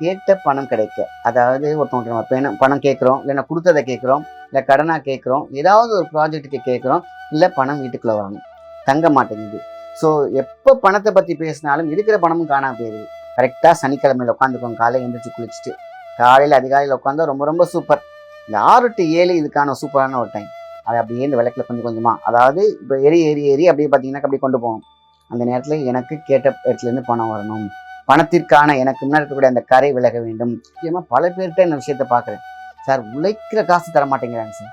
கேட்ட பணம் கிடைக்க. அதாவது ஒருத்தவங்க நம்ம பணம் பணம் கேட்குறோம் இல்லைன்னா கொடுத்ததை கேட்குறோம் இல்லை கடனாக கேட்குறோம் ஏதாவது ஒரு ப்ராஜெக்ட்டுக்கு கேட்குறோம் இல்லை பணம் வீட்டுக்குள்ளே வரணும் தங்க மாட்டேங்குது. ஸோ எப்போ பணத்தை பற்றி பேசினாலும் இருக்கிற பணமும் காணாம போயிடுது கரெக்டாக சனிக்கிழமையில் உட்காந்துக்கோங்க காலையில் எழுந்திரிச்சு குளிச்சுட்டு காலையில் அதிகாலையில் உட்காந்தா ரொம்ப ரொம்ப சூப்பர் இந்த ஆறு டு ஏழு இதுக்கான சூப்பரான ஒரு டைம் அதை அப்படியே இந்த விளக்கில் கொஞ்சம் கொஞ்சமாக அதாவது இப்போ ஏறி ஏறி ஏறி அப்படியே பார்த்தீங்கன்னா அப்படியே கொண்டு போவோம் அந்த நேரத்தில் எனக்கு கேட்ட இடத்துலேருந்து பணம் வரணும். பணத்திற்கான எனக்கு முன்னாடி இருக்கக்கூடிய அந்த கரை விலக வேண்டும். முக்கியமாக பல பேர்கிட்ட இந்த விஷயத்த பார்க்குறேன். சார் உழைக்கிற காசு தர மாட்டேங்கிறாங்க சார்.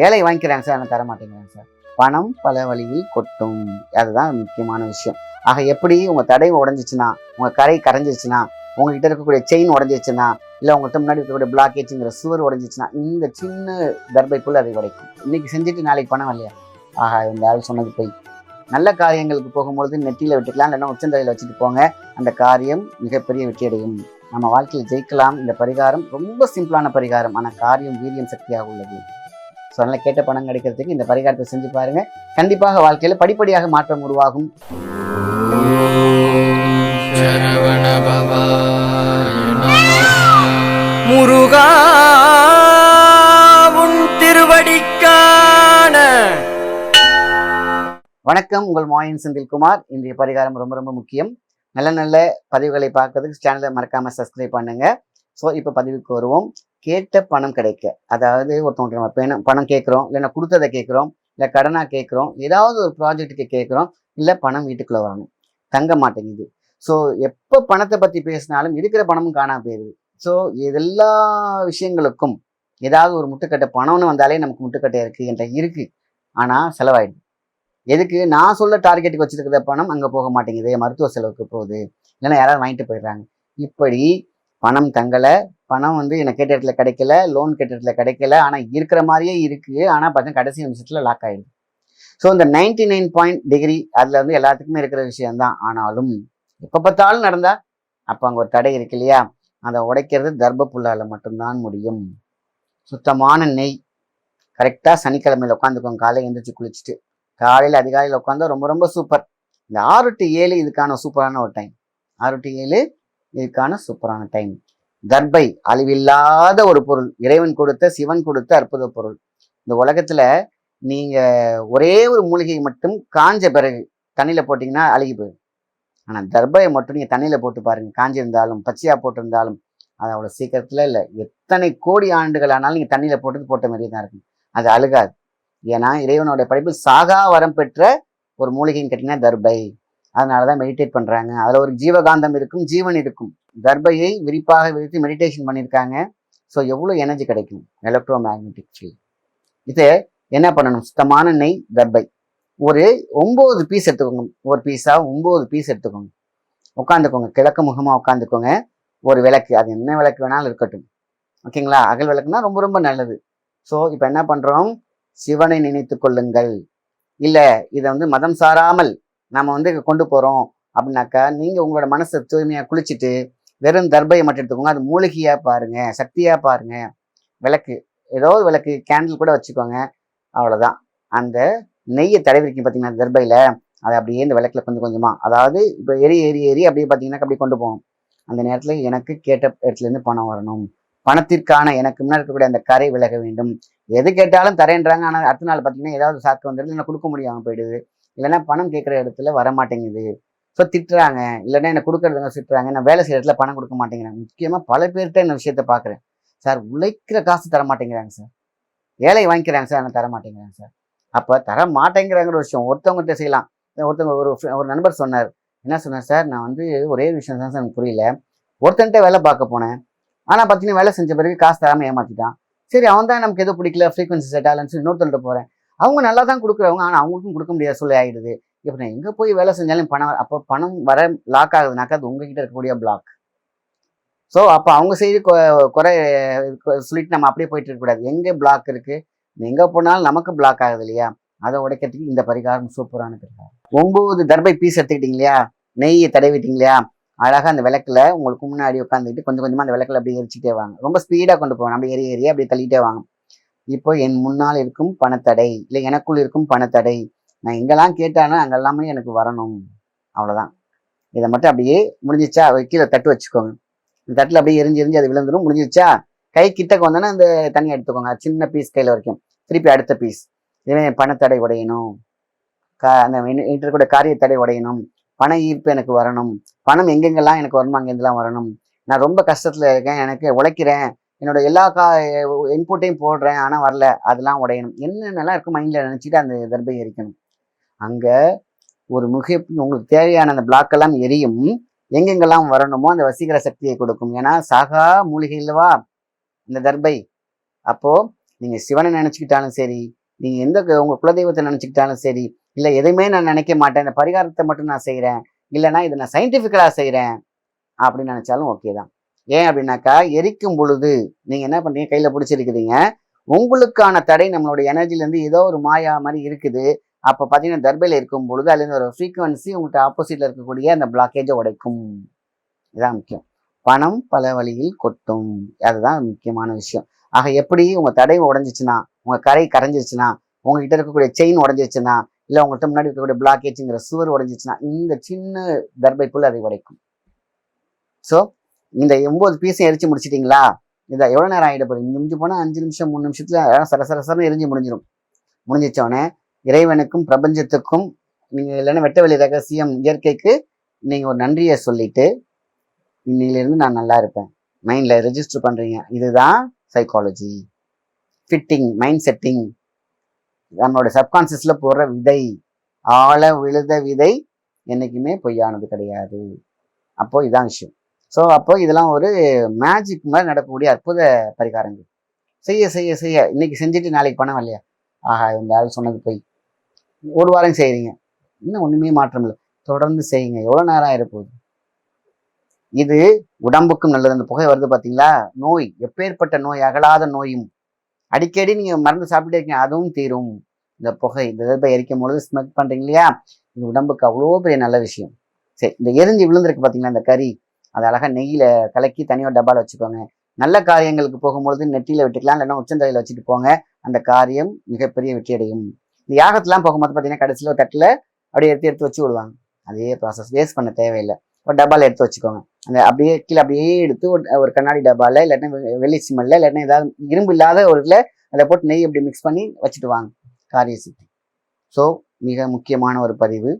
வேலை வாங்கிக்கிறாங்க சார் ஆனால் தர மாட்டேங்கிறாங்க சார். பணம் பல வழியில் கொட்டும். அதுதான் முக்கியமான விஷயம். ஆக எப்படி உங்கள் தடை உடஞ்சிச்சுன்னா உங்கள் கரை கரைஞ்சிச்சுன்னா உங்ககிட்ட இருக்கக்கூடிய செயின் உடஞ்சிச்சுன்னா இல்லை உங்கள்கிட்ட முன்னாடி இருக்கக்கூடிய பிளாக்கேஜுங்கிற சுவர் உடஞ்சிச்சுன்னா இந்த சின்ன தர்பைக்குள்ளே அதை உடைக்கும். இன்றைக்கி செஞ்சுட்டு நாளைக்கு பணம் இல்லையா? ஆஹா இந்த ஆள் சொன்னது போய் நல்ல காரியங்களுக்கு போகும்பொழுது நெத்தியில் விட்டுக்கலாம் இல்லைன்னா உச்சந்தலையில் வச்சுட்டு போங்க. அந்த காரியம் மிகப்பெரிய வெற்றி அடையும் நம்ம வாழ்க்கையில் ஜெயிக்கலாம். இந்த பரிகாரம் ரொம்ப சிம்பிளான பரிகாரம். ஆனால் காரியம் வீரியம் சக்தியாக உள்ளது. ஸோ அதனால் கேட்ட பணம் கிடைக்கிறதுக்கு இந்த பரிகாரத்தை செஞ்சு பாருங்க. கண்டிப்பாக வாழ்க்கையில் படிப்படியாக மாற்றம் உருவாகும். முருகா வணக்கம். உங்கள் மாயன் செந்தில்குமார் இன்றைய பரிகாரம் ரொம்ப ரொம்ப முக்கியம். நல்ல நல்ல பதிவுகளை பார்க்கறதுக்கு சேனலை மறக்காம சப்ஸ்கிரைப் பண்ணுங்க. ஸோ இப்போ பதிவுக்கு வருவோம். கேட்ட பணம் கிடைக்க. அதாவது ஒருத்தவங்க நம்ம பணம் பணம் கேட்குறோம். இல்லைன்னா கொடுத்ததை கேட்குறோம். இல்லை கடனாக கேட்குறோம். ஏதாவது ஒரு ப்ராஜெக்ட்டுக்கு கேட்குறோம். இல்லை பணம் வீட்டுக்குள்ளே வரணும். தங்க மாட்டேங்குது. ஸோ எப்போ பணத்தை பற்றி பேசினாலும் இருக்கிற பணமும் காணாம போயிடுது ஸோ எல்லா விஷயங்களுக்கும் ஏதாவது ஒரு முட்டுக்கட்டை பணம்னு வந்தாலே நமக்கு முட்டுக்கட்டை இருக்குது என்ற இருக்குது ஆனால் செலவாயிடுது. எதுக்கு? நான் சொல்ல டார்கெட்டுக்கு வச்சிருக்கிற பணம் அங்கே போக மாட்டேங்குது. மருத்துவ செலவுக்கு போகுது. இல்லைன்னா யாராவது வாங்கிட்டு போயிடுறாங்க. இப்படி பணம் தங்கலை. பணம் வந்து எனக்கு கேட்ட இடத்துல கிடைக்கல. லோன் கேட்ட இடத்துல கிடைக்கல. ஆனால் இருக்கிற மாதிரியே இருக்குது ஆனால் பார்த்தா கடைசி நிமிஷத்தில் லாக் ஆகிடுது ஸோ இந்த நைன்டி நைன் பாயிண்ட் டிகிரி அதில் வந்து எல்லாத்துக்குமே இருக்கிற விஷயம்தான் ஆனாலும் எப்போ பார்த்தாலும் நடந்தால் அப்போ அங்கே ஒரு தடை இருக்கு இல்லையா? அதை உடைக்கிறது தர்ப்ப மட்டும்தான் முடியும். சுத்தமான நெய். கரெக்டாக சனிக்கிழமையில் உட்காந்துக்கோங்க. காலை எழுந்திரிச்சு குளிச்சுட்டு. காலையில் அதிகாலையில் உட்காந்தா ரொம்ப ரொம்ப சூப்பர் இந்த ஆறு டு ஏழு இதுக்கான சூப்பரான ஒரு டைம் ஆறு டு ஏழு இதுக்கான சூப்பரான டைம் தர்பை அழிவில்லாத ஒரு பொருள். இறைவன் கொடுத்த சிவன் கொடுத்த அற்புத பொருள். இந்த உலகத்தில் நீங்கள் ஒரே ஒரு மூலிகை மட்டும் காஞ்ச பிறகு தண்ணியில் போட்டிங்கன்னா அழுகி போயிடும். ஆனால் தர்பையை மட்டும் நீங்கள் தண்ணியில் போட்டு பாருங்கள் காஞ்சிருந்தாலும் பச்சையாக போட்டிருந்தாலும் அது அவ்வளோ சீக்கிரத்தில் இல்லை. எத்தனை கோடி ஆண்டுகள் ஆனாலும் நீங்கள் தண்ணியில் போட்டது போட்ட மாதிரியே தான் இருக்கும். அது அழுகாது. ஏன்னா இறைவனுடைய படைப்பு சாகா வரம் பெற்ற ஒரு மூலிகைன்னு கேட்டிங்கன்னா தர்பை. அதனால தான் மெடிடேட் பண்ணுறாங்க அதில் ஒரு ஜீவகாந்தம் இருக்கும் ஜீவன் இருக்கும். தர்பையை விரிப்பாக விரித்து மெடிடேஷன் பண்ணியிருக்காங்க. ஸோ எவ்வளோ எனர்ஜி கிடைக்கும்? எலக்ட்ரோ மேக்னெட்டிக் ஃபீல்ட் இது என்ன பண்ணணும்? சுத்தமான நெய் தர்பை. ஒரு ஒம்பது பீஸ் எடுத்துக்கோங்க. ஒரு பீஸாக ஒம்பது பீஸ் எடுத்துக்கோங்க. உட்காந்துக்கோங்க. கிழக்கு முகமாக உட்காந்துக்கோங்க. ஒரு விளக்கு. அது என்ன விளக்கு வேணாலும் இருக்கட்டும். ஓகேங்களா? அகல் விளக்குனா ரொம்ப ரொம்ப நல்லது. ஸோ இப்போ என்ன பண்ணுறோம் சிவனை நினைத்து கொள்ளுங்கள். இல்லை இதை வந்து மதம் சாராமல் நம்ம வந்து கொண்டு போகிறோம் அப்படின்னாக்கா நீங்கள் உங்களோட மனசை தூய்மையாக குளிச்சுட்டு வெறும் தர்பையை மட்டும் எடுத்துக்கோங்க. அது மூலிகையாக பாருங்கள் சக்தியாக பாருங்கள் விளக்கு ஏதோ விளக்கு கேண்டில் கூட வச்சுக்கோங்க. அவ்வளோதான் அந்த நெய்யை தடவிருக்கீங்க பார்த்தீங்கன்னா தர்பையில்? அதை அப்படியே இந்த விளக்கில் கொஞ்சம் கொஞ்சமாக அதாவது இப்போ எரி ஏறி ஏறி அப்படியே பார்த்தீங்கன்னா அப்படியே கொண்டு போகணும். அந்த நேரத்தில் எனக்கு கேட்ட இடத்துலேருந்து பணம் வரணும். பணத்திற்கான எனக்கு முன்னாடி இருக்கக்கூடிய அந்த கரை விலக வேண்டும். எது கேட்டாலும் தரேன்றாங்க. ஆனால் அடுத்த நாள் பார்த்தீங்கன்னா ஏதாவது சாக்கு வந்துடுது இல்லை கொடுக்க முடியாமல் போயிடுது. இல்லைன்னா பணம் கேட்குற இடத்துல வர மாட்டேங்குது ஸோ திட்டுறாங்க. இல்லைன்னா என்னை கொடுக்குறதுங்க திட்டுறாங்க. நான் வேலை செய்கிற இடத்துல பணம் கொடுக்க மாட்டேங்கிறாங்க. முக்கியமாக பல பேர்கிட்ட இந்த விஷயத்த பார்க்குறேன் சார் உழைக்கிற காசு தர மாட்டேங்கிறாங்க சார். வேலை வாங்கிக்கிறாங்க சார். ஆனால் தர மாட்டேங்கிறாங்க சார். அப்போ தர மாட்டேங்கிறாங்கிற ஒரு விஷயம் ஒருத்தவங்ககிட்ட செய்யலாம். ஒருத்தவங்க ஒரு ஒரு நண்பர் சொன்னார். என்ன சொன்னார்? சார் நான் வந்து ஒரே விஷயம் தான் சார் எனக்கு புரியல. ஒருத்தன்ட்ட வேலை பார்க்க போனேன். ஆனால் பார்த்தீங்கன்னா வேலை செஞ்ச பிறகு காசு தராமல் ஏமாற்றிட்டான் சரி அவன் தான் நமக்கு எதுவும் பிடிக்கல? ஃப்ரீக்வன்சி செட் ஆகலன்னு சொல்லி இன்னொருத்தன்ட்ட போகிறேன் அவங்க நல்லா தான் கொடுக்குறவங்க ஆனால் அவங்களுக்கும் கொடுக்க முடியாத சொல்லி ஆகிடுது இப்போ நான் எங்கே போய் வேலை செஞ்சாலும் பணம் அப்போ பணம் வர லாக் ஆகுதுனாக்கா அது உங்ககிட்ட இருக்கக்கூடிய பிளாக் ஸோ அப்போ அவங்க செய்து கொ- குறை சொல்லிட்டு நம்ம அப்படியே போயிட்டு இருக்கக்கூடாது எங்கே பிளாக் இருக்குது எங்கே போனாலும் நமக்கு பிளாக் ஆகுது இல்லையா? அதை உடைக்கிறதுக்கு இந்த பரிகாரம் சூப்பரானது பரிகாரம் ஒம்பது தர்பை பீஸ் எடுத்துக்கிட்டீங்க இல்லையா? நெய்யை தடவிட்டீங்க இல்லையா? அழகாக அந்த விளக்கில் உங்களுக்கு முன்னாடி உட்காந்துட்டு கொஞ்சம் கொஞ்சமாக அந்த விளக்கில் அப்படியே எரிச்சிட்டே வாங்க. ரொம்ப ஸ்பீடாக கொண்டு போவாங்க நம்ம ஏறி ஏறி அப்படியே தள்ளிட்டே வாங்க. இப்போ என் முன்னால் இருக்கும் பணத்தடை. இல்லை எனக்குள் இருக்கும் பணத்தடை. நான் எங்கெல்லாம் கேட்டானோ அங்கெல்லாமே எனக்கு வரணும். அவ்வளோதான் இதை மட்டும் அப்படியே முடிஞ்சிச்சா? கீழே தட்டு வச்சுக்கோங்க. இந்த தட்டில் அப்படியே எரிஞ்சு எரிஞ்சு அது விழுந்துரும். முடிஞ்சிச்சா? கை கிட்டக்கு வந்தோன்னா அந்த தண்ணி எடுத்துக்கோங்க. சின்ன பீஸ் கையில் வரைக்கும். திருப்பி அடுத்த பீஸ் இதுவே பணத்தடை உடையணும். கா அந்த கூட காரிய தடை உடையணும். பண ஈர்ப்பு எனக்கு வரணும். பணம் எங்கெங்கெல்லாம் எனக்கு வரணும் அங்கெங்கெல்லாம் வரணும். நான் ரொம்ப கஷ்டத்தில் இருக்கேன். எனக்கு உழைக்கிறேன். என்னோட எல்லா கா இன்புட்டையும் போடுறேன். ஆனால் வரல. அதெல்லாம் உடையணும். என்னென்னலாம் இருக்கும் மைண்டில் நினச்சிட்டு அந்த தர்பை எரிக்கணும். அங்கே ஒரு மிக உங்களுக்கு தேவையான அந்த பிளாக்கெல்லாம் எரியும். எங்கெங்கெல்லாம் வரணுமோ அந்த வசீகர சக்தியை கொடுக்கும். ஏன்னா சாகா மூலிகை இல்லவா இந்த தர்பை. அப்போது நீங்கள் சிவனை நினச்சிக்கிட்டாலும் சரி நீங்கள் எந்த க- குலதெய்வத்தை நினச்சிக்கிட்டாலும் சரி இல்லை எதையுமே நான் நினைக்க மாட்டேன். இந்த பரிகாரத்தை மட்டும் நான் செய்கிறேன் இல்லைன்னா இதை நான் சயின்டிஃபிக்கலாக செய்கிறேன் அப்படின்னு நினச்சாலும் ஓகே தான். ஏன் அப்படின்னாக்கா எரிக்கும் பொழுது நீங்கள் என்ன பண்ணுறீங்க கையில் பிடிச்சிருக்கிறீங்க. உங்களுக்கான தடை நம்மளுடைய எனர்ஜிலேருந்து ஏதோ ஒரு மாயா மாதிரி இருக்குது. அப்போ பார்த்தீங்கன்னா தர்பையில் இருக்கும் பொழுது அதுலேருந்து ஒரு ஃப்ரீக்குவன்சி உங்கள்கிட்ட ஆப்போசிட்டில் இருக்கக்கூடிய அந்த பிளாக்கேஜை உடைக்கும். இதுதான் முக்கியம். பணம் பல வழியில் கொட்டும். அதுதான் முக்கியமான விஷயம். ஆக எப்படி உங்கள் தடை உடஞ்சிச்சுன்னா உங்கள் கரை கரைஞ்சிச்சுன்னா உங்ககிட்ட இருக்கக்கூடிய செயின் உடஞ்சிச்சுன்னா இல்லை உங்கள்கிட்ட முன்னாடி இருக்கக்கூடிய பிளாக்கேஜுங்கிற சுவர் உடஞ்சிச்சுன்னா இந்த சின்ன தர்பைக்குள்ள அதை உடைக்கும். ஸோ இந்த ஒம்பது பீஸை எரிச்சு முடிச்சிட்டிங்களா? இதை எவ்வளோ நேரம் ஆகிட போகுது? முடிஞ்சு போனால் அஞ்சு நிமிஷம் மூணு நிமிஷத்தில் சரசரசரம் சர எரிஞ்சு முடிஞ்சிடும் முடிஞ்சிச்சோடனே இறைவனுக்கும் பிரபஞ்சத்துக்கும் நீங்கள் இல்லைன்னா வெட்டவெளி ரகசியம் இயற்கைக்கு நீங்கள் ஒரு நன்றியை சொல்லிட்டு இன்னிலிருந்து நான் நல்லா இருப்பேன். மைண்டில் ரெஜிஸ்டர் பண்ணுறீங்க இதுதான் சைக்காலஜி ஃபிட்டிங் மைண்ட் செட்டிங் நம்மளோட சப்கான்சியஸில் போடுற விதை ஆழ விழுத விதை என்றைக்குமே பொய்யானது கிடையாது. அப்போ இதான் விஷயம். ஸோ அப்போ இதெல்லாம் ஒரு மேஜிக் மாதிரி நடக்கக்கூடிய அற்புத பரிகாரங்கள். செய்ய செய்ய செய்ய. இன்னைக்கு செஞ்சுட்டு நாளைக்கு பணம் இல்லையா? ஆஹா இந்த ஆள் சொன்னது போய். ஒரு வாரம் செய்கிறீங்க இன்னும் ஒண்ணுமே மாற்றம் இல்லை. தொடர்ந்து செய்யுங்க. எவ்வளவு நேரம் ஆயிரப்போகுது? இது உடம்புக்கும் நல்லது. அந்த புகை வருது பார்த்தீங்களா நோய். எப்பேற்பட்ட நோய்? அகலாத நோயும். அடிக்கடி நீங்கள் மருந்து சாப்பிட்டே இருக்கீங்க அதுவும் தீரும். இந்த புகை இந்த இதை எரிக்கும் பொழுது ஸ்மெக் பண்ணுறீங்க இல்லையா? இது உடம்புக்கு அவ்வளோ பெரிய நல்ல விஷயம். சரி இந்த எரிஞ்சு விழுந்திருக்கு பார்த்தீங்களா இந்த கறி? அதை அழகாக நெய்யில் கலக்கி தனியாக டப்பாவில் வச்சுக்கோங்க. நல்ல காரியங்களுக்கு போகும்பொழுது நெட்டியில் விட்டுக்கலாம் இல்லைன்னா உச்சந்தலையில் வச்சுட்டு போங்க. அந்த காரியம் மிகப்பெரிய வெற்றி அடையும் இந்த யாகத்துலாம் போகும்போது பார்த்தீங்கன்னா கடைசியில் ஒரு தட்டில் அப்படியே எடுத்து எடுத்து வச்சு விடுவாங்க. அதே ப்ராசஸ் வேஸ்ட் பண்ண தேவையில்லை. ஒரு டப்பாவில் எடுத்து வச்சுக்கோங்க. அந்த அப்படியே கீழே அப்படியே எடுத்து ஒரு ஒரு கண்ணாடி டப்பாவில் இல்லாட்டினா வெ- வெள்ளி சிம்மல்ல இல்லாட்டினா ஏதாவது இரும்பு இல்லாத ஒரு இதில் அதை போட்டு நெய் அப்படி மிக்ஸ் பண்ணி வச்சுட்டு வாங்க காரிய சித்தி ஸோ மிக முக்கியமான ஒரு பதிவு.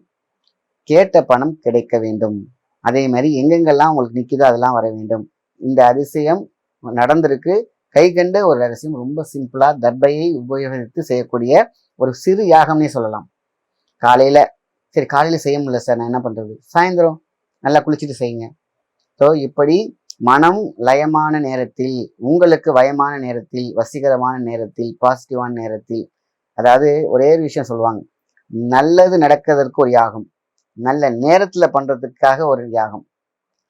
கேட்ட பணம் கிடைக்க வேண்டும். அதே மாதிரி எங்கெங்கெல்லாம் உங்களுக்கு நிற்கிதோ அதெல்லாம் வர வேண்டும். இந்த அதிசயம் நடந்திருக்கு. கை கண்ட ஒரு ரகசியம் ரொம்ப சிம்பிளாக தர்பையை உபயோகித்து செய்யக்கூடிய ஒரு சிறு யாகம்னே சொல்லலாம். காலையில் சரி காலையில் செய்ய முடியல சார் நான் என்ன பண்ணுறது சாயந்தரம் நல்லா குளிச்சுட்டு செய்யுங்க. ஸோ இப்படி மனம் லயமான நேரத்தில் உங்களுக்கு வயமான நேரத்தில் வசீகரமான நேரத்தில் பாசிட்டிவான நேரத்தில் அதாவது ஒரே ஒரு விஷயம் சொல்லுவாங்க. நல்லது நடக்கிறதற்கு ஒரு யாகம். நல்ல நேரத்தில் பண்ணுறதுக்காக ஒரு யாகம்.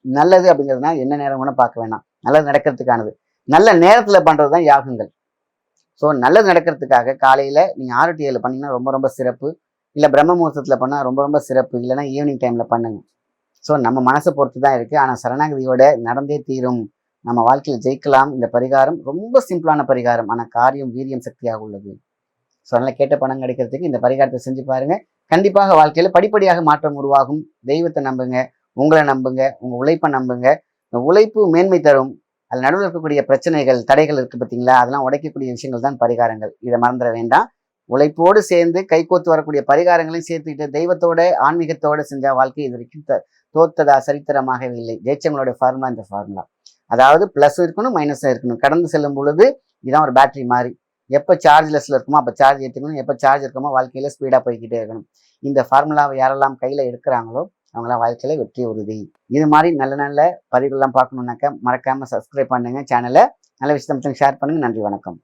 நல்லது அப்படிங்கிறதுனா என்ன நேரம் கூட பார்க்க வேணாம். நல்லது நடக்கிறதுக்கானது. நல்ல நேரத்தில் பண்ணுறது தான் யாகங்கள். ஸோ நல்லது நடக்கிறதுக்காக காலையில் நீங்கள் ஆறு டு ஏழு பண்ணீங்கன்னா ரொம்ப ரொம்ப சிறப்பு. இல்லை பிரம்ம முகூர்த்தத்தில் பண்ணால் ரொம்ப ரொம்ப சிறப்பு. இல்லைன்னா ஈவினிங் டைமில் பண்ணுங்கள் ஸோ நம்ம மனசை பொறுத்து தான் இருக்குது ஆனால் சரணாகதியோட நடந்தே தீரும். நம்ம வாழ்க்கையில் ஜெயிக்கலாம். இந்த பரிகாரம் ரொம்ப சிம்பிளான பரிகாரம். ஆனால் காரியம் வீரியம் சக்தியாக உள்ளது. ஸோ அதனால் கேட்ட பணம் கிடைக்கிறதுக்கு இந்த பரிகாரத்தை செஞ்சு பாருங்க. கண்டிப்பாக வாழ்க்கையில் படிப்படியாக மாற்றம் உருவாகும். தெய்வத்தை நம்புங்க. உங்களை நம்புங்க. உங்கள் உழைப்பை நம்புங்க. உழைப்பு மேன்மை தரும். அதில் நடுவில் இருக்கக்கூடிய பிரச்சனைகள் தடைகள் இருக்குது பார்த்தீங்களா அதெல்லாம் உடைக்கக்கூடிய விஷயங்கள் தான் பரிகாரங்கள். இதை மறந்துட வேண்டாம். உழைப்போடு சேர்ந்து கைகோத்து வரக்கூடிய பரிகாரங்களையும் சேர்த்துக்கிட்டு தெய்வத்தோட ஆன்மீகத்தோட செஞ்ச வாழ்க்கை இது வரைக்கும் த- தோத்ததா சரித்திரமாகவே இல்லை. ஜெயிச்சவங்களுடைய ஃபார்முலா இந்த ஃபார்முலா அதாவது ப்ளஸ் இருக்கணும் மைனஸும் இருக்கணும். கடந்து செல்லும் பொழுது இதான் ஒரு பேட்டரி மாதிரி எப்போ சார்ஜ்லெஸ்ல இருக்குமோ அப்போ சார்ஜ் ஏற்றிக்கணும் எப்போ சார்ஜ் இருக்குமோ வாழ்க்கையில் ஸ்பீடாக போய்கிட்டே இருக்கணும். இந்த ஃபார்முலாவை யாரெல்லாம் கையில் எடுக்கிறாங்களோ அவங்களாம் வாழ்க்கையில் வெற்றி உறுதி. இது மாதிரி நல்ல நல்ல பதிவுகள்லாம் பார்க்கணுன்னாக்கா மறக்காமல் சப்ஸ்கிரைப் பண்ணுங்கள் சேனலை நல்ல விஷயத்தை மட்டும் ஷேர் பண்ணுங்கள் நன்றி வணக்கம்.